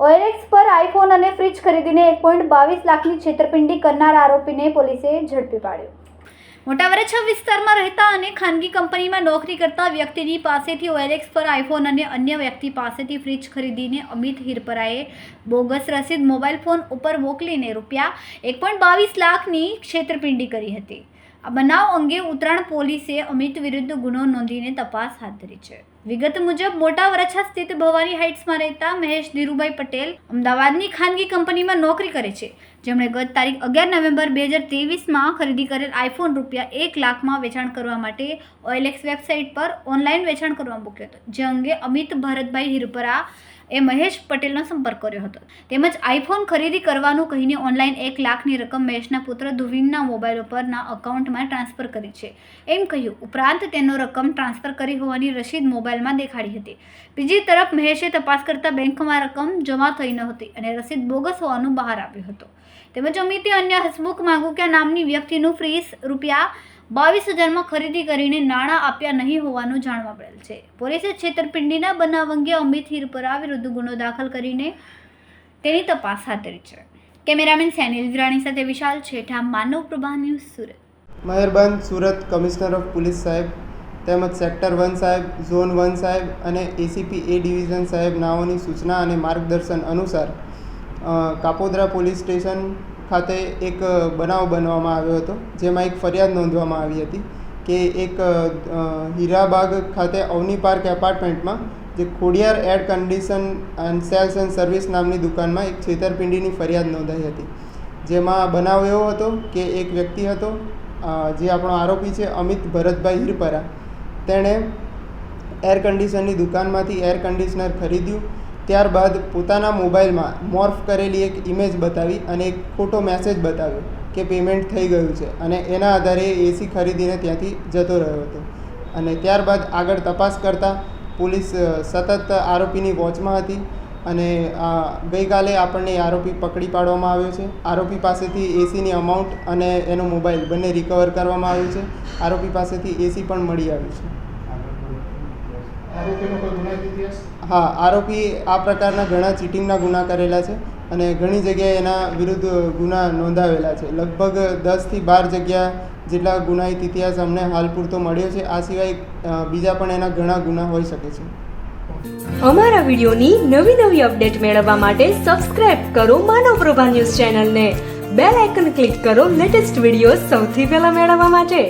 OLX પર iPhone અને fridge ખરીદીને એક પોઈન્ટ બાવીસ લાખની છેતરપિંડી કરનાર આરોપીને પોલીસે ઝડપી પાડ્યો. મોટા છ વિસ્તારમાં રહેતા અને ખાનગી કંપનીમાં નોકરી કરતા વ્યક્તિની પાસેથી ઓએલએક્સ પર આઈફોન અને અન્ય વ્યક્તિ પાસેથી ફ્રિજ ખરીદીને અમિત હિરપરાએ બોગસ રસીદ મોબાઈલ ફોન ઉપર મોકલીને રૂપિયા એક બાવીસ લાખની છેતરપિંડી કરી હતી. આ બનાવ અંગે ઉત્તરાયણ પોલીસે અમિત વિરુદ્ધ ગુનો નોંધીને તપાસ હાથ ધરી છે. વિગત મુજબ, મોટા વરછા સ્થિત ભવાની હાઇટ્સમાં રહેતા મહેશ ધીરુભાઈ પટેલ અમદાવાદની ખાનગી કંપનીમાં નોકરી કરે છે. જેમણે ગત તારીખ અગિયાર નવેમ્બર બે હજાર ત્રેવીસમાં ખરીદી કરેલ આઈફોન રૂપિયા એક લાખમાં વેચાણ કરવા માટે ઓઇલેક્સ વેબસાઇટ પર ઓનલાઈન વેચાણ કરવા મૂક્યો હતો. જે અંગે અમિત ભરતભાઈ હિરપરા એ મહેશ પટેલનો સંપર્ક કર્યો હતો. તેમજ આઈફોન ખરીદી કરવાનું કહીને ઓનલાઈન એક લાખની રકમ મહેશના પુત્ર ધુવિનના મોબાઈલ ઉપરના અકાઉન્ટમાં ટ્રાન્સફર કરી છે. એમ કહ્યું, ઉપરાંત તેનો રકમ ટ્રાન્સફર કરી હોવાની રસીદ મોબાઈલમાં દેખાડી હતી. બીજી તરફ મહેશે તપાસ કરતાં બેંકમાં રકમ જમા થઈ ન હતી અને રસીદ બોગસ હોવાનું બહાર આવ્યું હતું. તેમજ અમિતે અન્ય હસમુખ માંગુક્યા નામની વ્યક્તિનું ફ્રીસ રૂપિયા બાવીસ હજારમાં ખરીદી કરીને નાણાં આપ્યા નહીં હોવાનું જાણવા મળેલ છે. પોલીસે છેતરપિંડીના બનાવ અંગે અમિત હિરપરા વિરુદ્ધ ગુનો દાખલ કરીને તેની તપાસ હાથ ધરી છે. કેમેરામેન સેનિલ વિરાણી સાથે વિશાલ છેઠા, માનવ પ્રભા ન્યૂઝ સુરત. મહેરબાન સુરત કમિશનર ઓફ પોલીસ સાહેબ, તેમજ સેક્ટર વન સાહેબ, ઝોન વન સાહેબ અને એસીપી એ ડિવિઝન સાહેબ નાઓની સૂચના અને માર્ગદર્શન અનુસાર કાપોદરા પોલીસ સ્ટેશન ખાતે એક બનાવ બનવામાં આવ્યો હતો, જેમાં એક ફરિયાદ નોંધવામાં આવી હતી કે એક હીરાબાગ ખાતે અવની પાર્ક એપાર્ટમેન્ટમાં જે Khodiyar air condition and sales and service નામની દુકાનમાં એક છેતરપિંડીની ફરિયાદ નોંધાઈ હતી. જેમાં બનાવ એવો હતો કે એક વ્યક્તિ હતો જે આપણો આરોપી છે અમિત ભરતભાઈ હિરપરા. તેણે એર કન્ડિશનની દુકાનમાંથી એર કન્ડિશનર ખરીદ્યું ત્યારબાદ પોતાના મોબાઈલમાં મોર્ફ કરેલી એક ઇમેજ બતાવી અને એક ખોટો મેસેજ બતાવ્યો કે પેમેન્ટ થઈ ગયું છે અને એના આધારે એસી ખરીદીને ત્યાંથી જતો રહ્યો હતો. અને ત્યારબાદ આગળ તપાસ કરતાં પોલીસ સતત આરોપીની વોચમાં હતી અને ગઈકાલે આપણને આરોપી પકડી પાડવામાં આવ્યો છે. આરોપી પાસેથી એસીની અમાઉન્ટ અને એનો મોબાઈલ બંને રિકવર કરવામાં આવ્યું છે. આરોપી પાસેથી એસી પણ મળી આવ્યું છે. હા આરોપી આ પ્રકારના ઘણા ચીટિંગના ગુના કરેલા છે અને ઘણી જગ્યાએ એના વિરુદ્ધ ગુના નોંધાવેલા છે. લગભગ દસથી બાર જગ્યા જેટલા ગુનાહિત ઇતિહાસ અમને હાલ પૂરતો મળ્યો છે. આ સિવાય બીજા પણ એના ઘણા ગુના હોઈ શકે છે. અમારા વિડીયોની નવી નવી અપડેટ મેળવવા માટે સબસ્ક્રાઇબ કરો માનવ પ્રભા ન્યૂઝ ચેનલને. બેલ આઇકન ક્લિક કરો લેટેસ્ટ વીડિયો સૌથી પહેલા મેળવવા માટે.